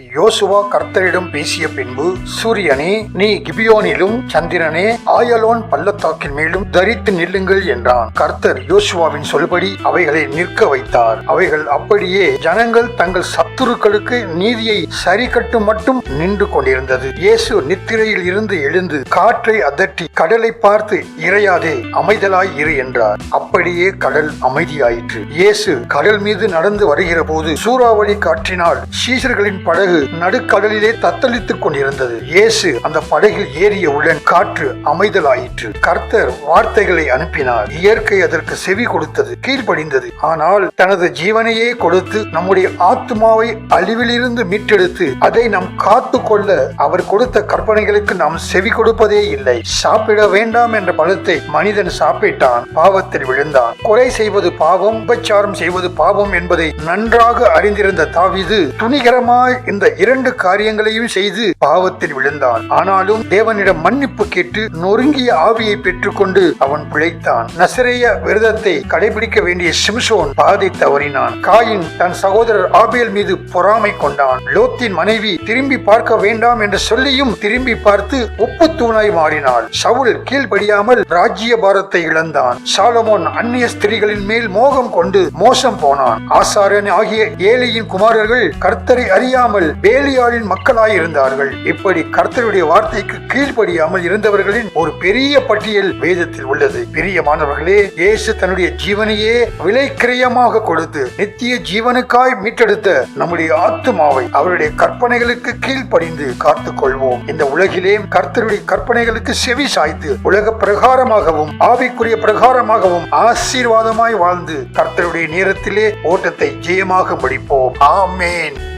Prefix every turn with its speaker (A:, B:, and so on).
A: யோசுவா கர்த்தரிடம் பேசிய பின்பு சூரியனே நீ கிபியோனிலும் சந்திரனே ஆயலோன் பள்ளத்தாக்கின் மேலும் தரித்து நில்லுங்கள் என்றான். கர்த்தர் யோசுவாவின் சொல்படி அவைகளை நிற்க வைத்தார். அவைகள் அப்படியே ஜனங்கள் தங்கள் சத்துருக்களுக்கு நீதியை சரி மட்டும் நின்று கொண்டிருந்தது. இயேசு நித்திரையில் இருந்து எழுந்து காற்றை அதட்டி கடலை பார்த்து இறையாதே அமைதலாய் இரு என்றார். அப்படியே கடல் அமைதியாயிற்று. இயேசு கடல் மீது நடந்து வருகிற போது சூறாவளி காற்றினால் சீசர்களின் படகு நடுக்கடலிலே தத்தளித்துக் கொண்டிருந்தது. இயேசு அந்த படகில் ஏறியவுடன் காற்று அமைதலாயிற்று. கர்த்தர் வார்த்தைகளை அனுப்பினார். இயற்கை அதற்கு செவி கொடுத்தது கீழ்ப்படிந்தது. ஆனால் தனது ஜீவனையே கொடுத்து நம்முடைய ஆத்மாவை அழிவிலிருந்து மீட்டெடுத்து அதை நாம் காத்து கொள்ள அவர் கொடுத்த கற்பனைகளுக்கு நாம் செவி கொடுப்பதே இல்லை. சாப்பிட வேண்டாம் என்ற பழத்தை மனிதன் சாப்பிட்டான் பாவத்தில் விழுந்தான். கொலை செய்வது பாவம் உபச்சாரம் செய்வது பாவம் என்பதை நன்றாக அறிந்திருந்த தாவிது துணிகரமாய் இந்த இரண்டு காரியங்களையும் செய்து பாவத்தில் விழுந்தான். ஆனாலும் தேவனிடம் மன்னிப்பு கேட்டு நொறுங்கிய ஆவியை பெற்றுக்கொண்டு அவன் பிழைத்தான். நசரேய விரதத்தை கடைபிடிக்க வேண்டிய சிம்சோன் பாதை தவறினான். காயின் தன் சகோதரர் ஆபேல் மீது பொறாமை கொண்டான். லோத்தின் மனைவி திரும்பி பார்க்க வேண்டாம் என்று சொல்லியும் திரும்பி பார்த்து உப்பு தூணாய் மாறினாள். சவுல் கீழ்படியாமல் ராஜ்ய பாரத்தை இழந்தான். சாலமோன் அந்நிய ஸ்திரீகளின் மேல் மோகம் கொண்டு மோசம் போனான். ஆசாரன் ஆகிய ஏழையின் குமாரர்கள் கர்த்தரை அறியாமல் பேலியாளின் மக்களாய் இருந்தார்கள். இப்படி கர்த்தருடைய வார்த்தைக்கு கீழ்ப்படியாமல் இருந்தவர்களின் ஒரு பெரிய பட்டியல் வேதத்தில் உள்ளது. பிரியமானவர்களே இயேசு தன்னுடைய ஜீவனையே விலைக்கிரயமாக கொடுத்து நித்திய ஜீவனுக்காய் மீட்டெடுத்த நம்முடைய ஆத்துமாவை அவருடைய கற்பனைகளுக்கு கீழ்ப்படிந்து காத்துக் கொள்வோம் இந்த உலகிலே கர்த்தருடைய கற்பனைகளுக்கு செவி சாய்த்து உலக பிரகாரமாகவும் ஆவிக்குரிய பிரகாரமாகவும் ஆசீர்வாதமாய் வாழ்ந்து கர்த்தருடைய நேரத்திலே ஓட்டத்தை ஜெயமாக முடிப்போம். ஆமேன்.